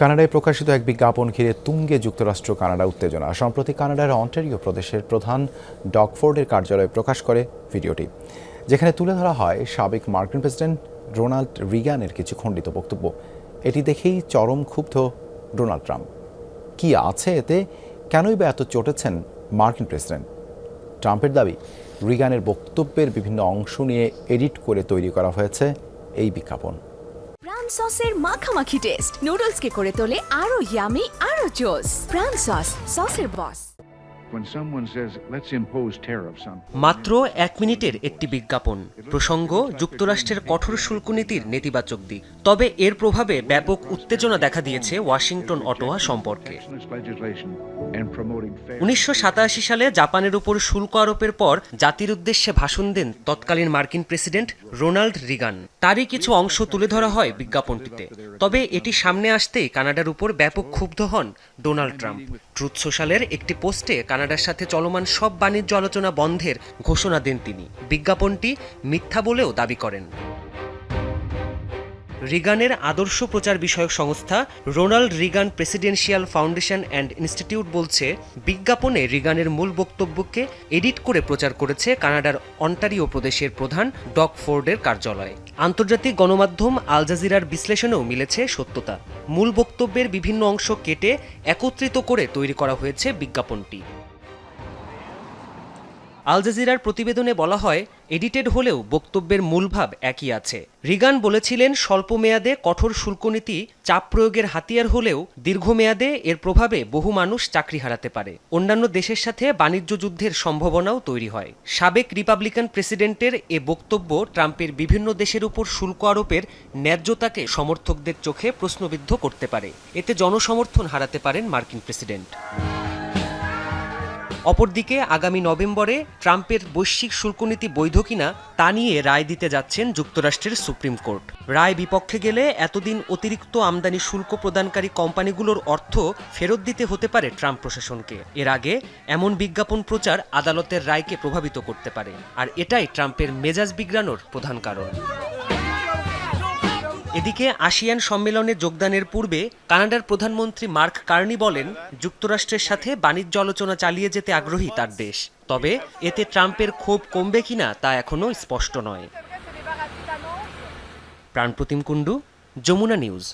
কানাডায় প্রকাশিত এক বিজ্ঞাপন ঘিরে তুঙ্গে যুক্তরাষ্ট্র, কানাডা উত্তেজনা। সম্প্রতি কানাডার অন্টারিও প্রদেশের প্রধান ডকফোর্ডের কার্যালয়ে প্রকাশ করে ভিডিওটি, যেখানে তুলে ধরা হয় সাবেক মার্কিন প্রেসিডেন্ট রোনাল্ড রিগানের কিছু খণ্ডিত বক্তব্য। এটি দেখেই চরম ক্ষুব্ধ ডোনাল্ড ট্রাম্প। কি আছে এতে? কেনই বা এত চটেছেন মার্কিন প্রেসিডেন্ট? ট্রাম্পের দাবি, রিগানের বক্তব্যের বিভিন্ন অংশ নিয়ে এডিট করে তৈরি করা হয়েছে এই বিজ্ঞাপন। প্রাণ সসের মাখামাখি টেস্ট নুডলসকে করে তোলে আরও ইয়ামি আরও জোস প্রাণ সস সসের বস মাত্র এক মিনিটের একটি বিজ্ঞাপন। প্রসঙ্গ যুক্তরাষ্ট্রের কঠোর শুল্ক নীতির নেতিবাচক দিক। তবে এর প্রভাবে ব্যাপক উত্তেজনা দেখা দিয়েছে ওয়াশিংটন অটোয়া সম্পর্কে. উনিশশো সালে জাপানের উপর শুল্ক আরোপের পর জাতির উদ্দেশ্যে ভাষণ দেন তৎকালীন মার্কিন প্রেসিডেন্ট রোনাল্ড রিগান। তারই কিছু অংশ তুলে ধরা হয় বিজ্ঞাপনটিতে। তবে এটি সামনে আসতেই কানাডার উপর ব্যাপক ক্ষুব্ধ হন ডোনাল্ড ট্রাম্প। ট্রুথ সোশ্যালের একটি পোস্টে কানাডার সাথে চলমান সব বাণিজ্য আলোচনা বন্ধের ঘোষণা দেন তিনি। বিজ্ঞাপনটি মিথ্যা বলেও দাবি করেন। রিগানের আদর্শ প্রচার বিষয়ক সংস্থা Ronald Reagan presidential foundation and institute বলছে, বিজ্ঞাপনে রিগানের মূল বক্তব্যকে এডিট করে প্রচার করেছে কানাডার অন্টারিও প্রদেশের প্রধান ডক ফোর্ডের কার্যালয়। আন্তর্জাতিক গণমাধ্যম আল জাজিরার বিশ্লেষণেও মিলেছে সত্যতা। মূল বক্তব্যের বিভিন্ন অংশ কেটে একত্রিত করে তৈরি করা হয়েছে বিজ্ঞাপনটি। আল জাজিরার প্রতিবেদনে বলা হয়, এডিটেড হলেও বক্তব্যের মূলভাব একই আছে। রিগান বলেছিলেন, স্বল্প মেয়াদে কঠোর শুল্কনীতি চাপ প্রয়োগের হাতিয়ার হলেও দীর্ঘমেয়াদে এর প্রভাবে বহু মানুষ চাকরি হারাতে পারে। অন্যান্য দেশের সাথে বাণিজ্য যুদ্ধের সম্ভাবনাও তৈরি হয়। সাবেক রিপাবলিকান প্রেসিডেন্টের এ বক্তব্য ট্রাম্পের বিভিন্ন দেশের উপর শুল্ক আরোপের ন্যায্যতাকে সমর্থকদের চোখে প্রশ্নবিদ্ধ করতে পারে। এতে জনসমর্থন হারাতে পারেন মার্কিন প্রেসিডেন্ট। অপরদিকে আগামী নভেম্বরে ট্রাম্পের বৈশ্বিক শুল্কনীতি বৈধ কিনা তা নিয়ে রায় দিতে যাচ্ছেন যুক্তরাষ্ট্রের সুপ্রিম কোর্ট। রায় বিপক্ষে গেলে এতদিন অতিরিক্ত আমদানি শুল্ক প্রদানকারী কোম্পানিগুলোর অর্থ ফেরত দিতে হতে পারে ট্রাম্প প্রশাসনকে। এর আগে এমন বিজ্ঞাপন প্রচার আদালতের রায়কে প্রভাবিত করতে পারে, আর এটাই ট্রাম্পের মেজাজ বিগড়ানোর প্রধান কারণ। এদিকে আসিয়ান সম্মেলনে যোগদানের পূর্বে কানাডার প্রধানমন্ত্রী মার্ক কার্নি বলেন, যুক্তরাষ্ট্রের সাথে বাণিজ্য আলোচনা চালিয়ে যেতে আগ্রহী তার দেশ। তবে এতে ট্রাম্পের ক্ষোভ কমবে কিনা তা এখনও স্পষ্ট নয়। প্রাণপ্রতিম কুণ্ডু, যমুনা নিউজ।